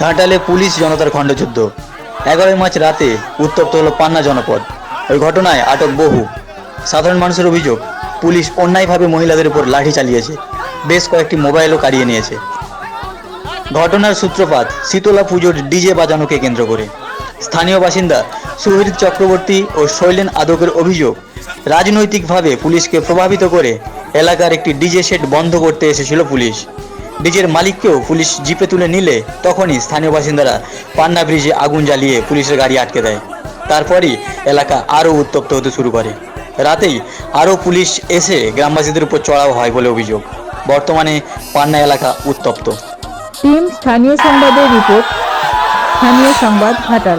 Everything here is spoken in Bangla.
ঘাটালে পুলিশ জনতার খণ্ডযুদ্ধ। এগারোই মার্চ রাতে উত্তপ্ত হলো পান্না জনপদ। ওই ঘটনায় আটক বহু। সাধারণ মানুষের অভিযোগ, পুলিশ অন্যায়ভাবে মহিলাদের উপর লাঠি চালিয়েছে। বেশ কয়েকটি মোবাইলও কাড়িয়ে নিয়েছে। ঘটনার সূত্রপাত শীতলা পুজোর ডিজে বাজানোকে কেন্দ্র করে। স্থানীয় বাসিন্দা সুহৃদ চক্রবর্তী ও শৈলেন আদকের অভিযোগ, রাজনৈতিকভাবে পুলিশকে প্রভাবিত করে এলাকার একটি ডিজে সেট বন্ধ করতে এসেছিল পুলিশ। ডিজের মালিককেও পুলিশ জিপে তুলে নিলে তখনই স্থানীয় বাসিন্দারা পান্না ব্রিজে আগুন জ্বালিয়ে পুলিশের গাড়ি আটকে দেয়। তারপরই এলাকা আরও উত্তপ্ত হতে শুরু করে। রাতেই আরও পুলিশ এসে গ্রামবাসীদের উপর চড়াও হয় বলে অভিযোগ। বর্তমানে পান্না এলাকা উত্তপ্ত। টিম স্থানীয় সংবাদের রিপোর্ট। স্থানীয় সংবাদ ঘাটাল।